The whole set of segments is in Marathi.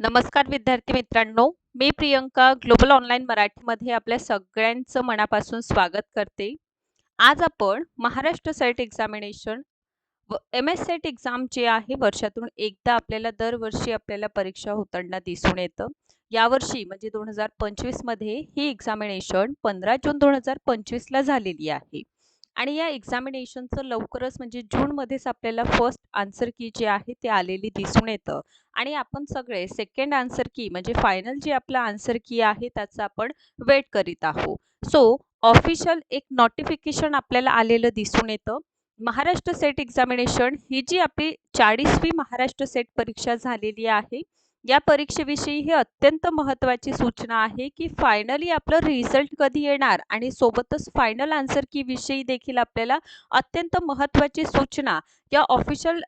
नमस्कार विद्यार्थी मित्रांनो मी प्रियंका ग्लोबल ऑनलाईन मराठीमध्ये आपल्या सगळ्यांचं मनापासून स्वागत करते. आज आपण महाराष्ट्र सेट एक्झामिनेशन व एम एस सेट एक्झाम जे आहे वर्षातून एकदा आपल्याला दरवर्षी आपल्याला परीक्षा होताना दिसून येतं. यावर्षी म्हणजे दोन हजार पंचवीसमध्ये ही एक्झामिनेशन पंधरा जून दोन हजार पंचवीसला झालेली आहे. आणि या एक्झामिनेशनचं लवकरच म्हणजे जूनमध्येच आपल्याला फर्स्ट आन्सर की जे आहे ते आलेली दिसून येतं. आणि आपण सगळे सेकंड आन्सर की म्हणजे फायनल जे आपलं आन्सर की आहे त्याचा आपण वेट करीत आहोत. सो ऑफिशियल एक नोटिफिकेशन आपल्याला आलेलं दिसून येतं. महाराष्ट्र सेट एक्झामिनेशन ही जी आपली चाळीसवी महाराष्ट्र सेट परीक्षा झालेली आहे या परीक्षेविषयी ही अत्यंत महत्त्वाची सूचना आहे की फायनली आपलं रिझल्ट कधी येणार? आणि सोबतच फायनल आन्सर की विषयी देखील आपल्याला अत्यंत महत्त्वाची सूचना या ऑफिशियल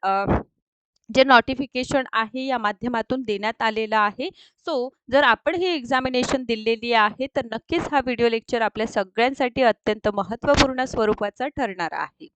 जे नोटिफिकेशन आहे या माध्यमातून देण्यात आलेलं आहे. सो जर आपण ही एक्झामिनेशन दिलेली आहे तर नक्कीच हा व्हिडिओ लेक्चर आपल्या सगळ्यांसाठी अत्यंत महत्त्वपूर्ण स्वरूपाचा ठरणार आहे.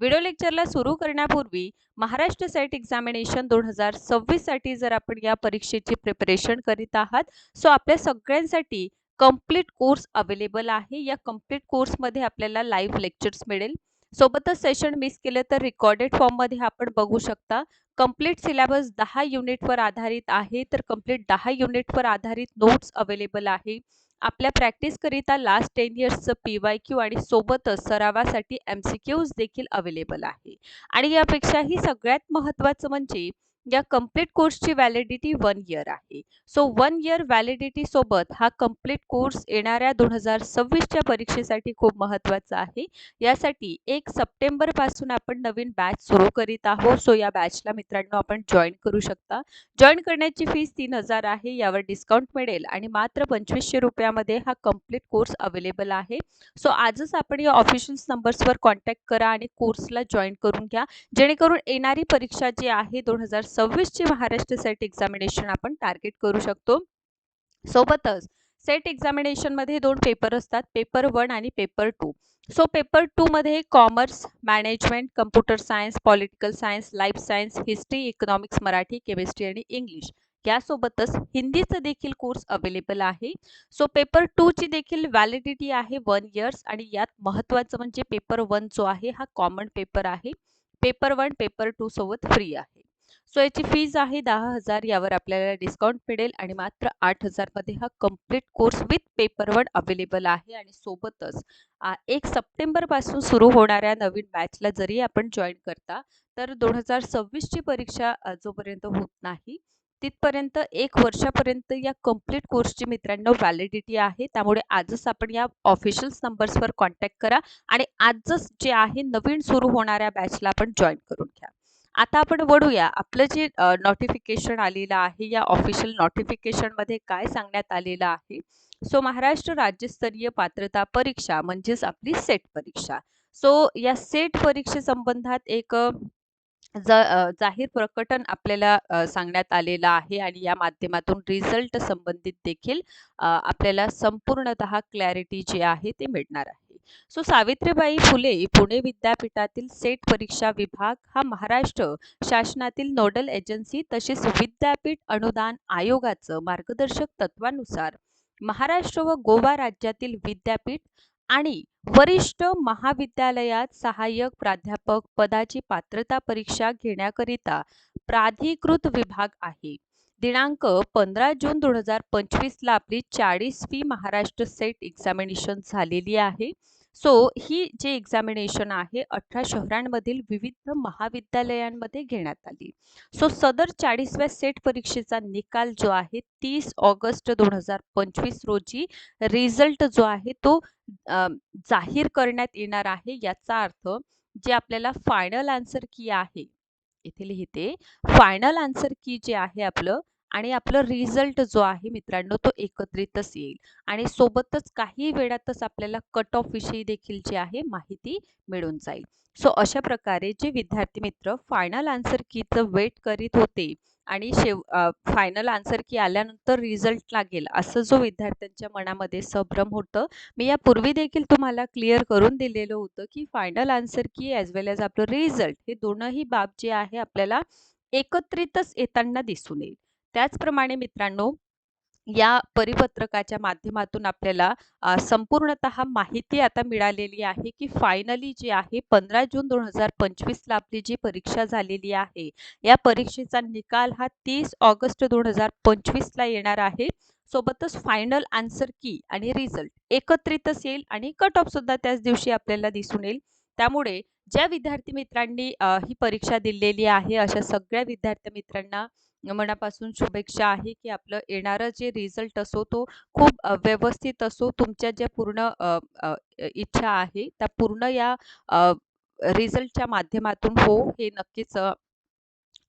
व्हिडिओ लेक्चरला सुरू करण्यापूर्वी महाराष्ट्र सेट एक्झामिनेशन दोन हजार सव्वीससाठी जर आपण या परीक्षेची प्रिपरेशन करीत आहात सो आपल्या सगळ्यांसाठी कंप्लीट कोर्स अवेलेबल आहे. या कंप्लीट कोर्समध्ये आपल्याला लाईव्ह लेक्चर्स मिळेल. सोबतच सेशन मिस केलं तर रिकॉर्डेड फॉर्ममध्ये आपण बघू शकता. कंप्लीट सिलेबस दहा युनिटवर आधारित आहे तर कंप्लीट दहा युनिटवर आधारित नोट्स अवेलेबल आहे. आपल्या प्रॅक्टिसकरिता लास्ट टेन इयर्सचं पी वाय क्यू आणि सोबतच सरावासाठी एम सी क्यूज देखील अवेलेबल आहे. आणि यापेक्षाही सगळ्यात महत्त्वाचं म्हणजे या कंप्लीट कोर्सची व्हॅलिडिटी वन इयर आहे. सो वन इयर व्हॅलिडिटी सोबत हा कंप्लीट कोर्स येणाऱ्या दोन हजार सव्वीसच्या परीक्षेसाठी खूप महत्त्वाचा आहे. यासाठी एक सप्टेंबरपासून आपण नवीन बॅच सुरू करीत आहोत. सो या बॅचला मित्रांनो आपण जॉईन करू शकता. जॉईन करण्याची फीस तीन हजार आहे. यावर डिस्काउंट मिळेल आणि मात्र पंचवीसशे रुपयामध्ये हा कंप्लीट कोर्स अवेलेबल आहे. सो आजच आपण या ऑफिशियल नंबर्सवर कॉन्टॅक्ट करा आणि कोर्सला जॉईन करून घ्या. जेणेकरून येणारी परीक्षा जी आहे दोन हजार सव्वीसची महाराष्ट्र सेट एक्झामिनेशन आपण टार्गेट करू शकतो. सोबतच सेट एक्झामिनेशनमध्ये दोन पेपर असतात पेपर वन आणि पेपर टू सो पेपर टूमध्ये commerce management computer science political science life science history economics Marathi chemistry आणि इंग्लिश यासोबतच हिंदीचं देखील कोर्स अवेलेबल आहे. सो पेपर टूची देखील व्हॅलिडिटी आहे वन इयर्स आणि यात महत्त्वाचं म्हणजे पेपर वन जो आहे हा कॉमन पेपर आहे. पेपर वन पेपर टू सोबत फ्री आहे. सो याची फीज आहे दहा हजार यावर आपल्याला डिस्काउंट मिळेल आणि मात्र आठ हजारमध्ये हा कंप्लीट कोर्स विथ पेपरवर अवेलेबल आहे आणि सोबतच एक सप्टेंबरपासून सुरू होणाऱ्या नवीन बॅचला जरी आपण जॉईन करता तर दोन हजार सव्वीसची परीक्षा जोपर्यंत होत नाही तिथपर्यंत एक वर्षापर्यंत या कंप्लीट कोर्सची मित्रांनो व्हॅलिडिटी आहे. त्यामुळे आजच आपण या ऑफिशियल नंबर्सवर कॉन्टॅक्ट करा आणि आजच जे आहे नवीन सुरू होणाऱ्या बॅचला आपण जॉईन करून घ्या. आता आपण वळूया आपलं जे नोटिफिकेशन आलेलं आहे या ऑफिशियल नोटिफिकेशनमध्ये काय सांगण्यात आलेलं आहे? सो महाराष्ट्र राज्यस्तरीय पात्रता परीक्षा म्हणजेच आपली सेट परीक्षा. सो या सेट परीक्षेसंबंधात एक ज जाहीर प्रकटन आपल्याला सांगण्यात आलेलं आहे आणि या माध्यमातून रिझल्ट संबंधित देखील आपल्याला संपूर्णतः क्लॅरिटी जी आहे ते मिळणार आहे. सो सावित्रीबाई फुले पुणे विद्यापीठातील सेट परीक्षा विभाग हा महाराष्ट्र शासनातील नोडल एजन्सी तसेच विद्यापीठ अनुदान आयोगाचं मार्गदर्शक तत्वानुसार महाराष्ट्र व गोवा राज्यातील विद्यापीठ आणि वरिष्ठ महाविद्यालयात सहाय्यक प्राध्यापक पदाची पात्रता परीक्षा घेण्याकरिता प्राधिकृत विभाग आहे. दिनांक पंधरा जून दोन हजार पंचवीसला आपली चाळीसवी महाराष्ट्र सेट एक्झामिनेशन झालेली आहे. सो ही जे एक्झामिनेशन आहे अठरा शहरांमधील विविध महाविद्यालयांमध्ये घेण्यात आली. सो सदर चाळीसव्या सेट परीक्षेचा निकाल जो आहे तीस ऑगस्ट दोन हजार पंचवीस रोजी रिझल्ट जो आहे तो जाहीर करण्यात येणार आहे याचा अर्थ जे आपल्याला फायनल आन्सर की आहे इथे लिहिते फायनल आन्सर की जे आहे आपलं आणि आपलं रिझल्ट जो आहे मित्रांनो तो एकत्रितच येईल. आणि सोबतच काही वेळातच आपल्याला कट ऑफ विषयी देखील जी आहे माहिती मिळून जाईल. सो अशा प्रकारे जे विद्यार्थी मित्र फायनल आन्सर कीचं वेट करीत होते आणि शेव फायनल आन्सर की आल्यानंतर रिझल्ट लागेल असं जो विद्यार्थ्यांच्या मनामध्ये संभ्रम होतं मी यापूर्वी देखील तुम्हाला क्लिअर करून दिलेलं होतं की final answer key as well as आपलं रिझल्ट हे दोनही बाब जे आहे आपल्याला एकत्रितच येताना दिसून येईल. त्याचप्रमाणे मित्रांनो या परिपत्रकाच्या माध्यमातून आपल्याला संपूर्णत संपूर्णतः माहिती आता मिळालेली आहे की फायनली जी आहे पंधरा जून दोन हजार पंचवीसला आपली जी परीक्षा झालेली आहे या परीक्षेचा निकाल हा तीस ऑगस्ट दोन हजार पंचवीसला येणार आहे. सोबतच फायनल आन्सर की आणि रिझल्ट एकत्रितच येईल आणि कट ऑफ सुद्धा त्याच दिवशी आपल्याला दिसून येईल. त्यामुळे ज्या विद्यार्थी मित्रांनी ही परीक्षा दिलेली आहे अशा सगळ्या विद्यार्थी मित्रांना मनापासून शुभेच्छा आहे की आपलं येणारं जे रिझल्ट असो तो खूप व्यवस्थित असो तुमच्या ज्या पूर्ण अ, इच्छा आहे त्या पूर्ण या रिझल्टच्या माध्यमातून हो हे नक्कीच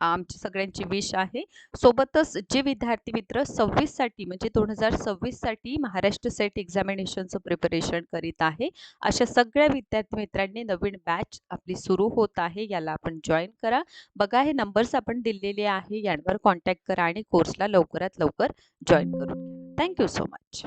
आमची सगळ्यांची विश आहे. सोबतच जे विद्यार्थी मित्र सव्वीससाठी म्हणजे दोन हजार सव्वीससाठी महाराष्ट्र सेट एक्झामिनेशनचं प्रिपरेशन करीत आहे. अशा सगळ्या विद्यार्थी मित्रांनी नवीन बॅच आपली सुरू होत आहे याला आपण जॉईन करा. बघा हे नंबर्स आपण दिलेले आहे यांवर कॉन्टॅक्ट करा आणि कोर्सला लवकरात लवकर जॉईन करून थँक्यू सो मच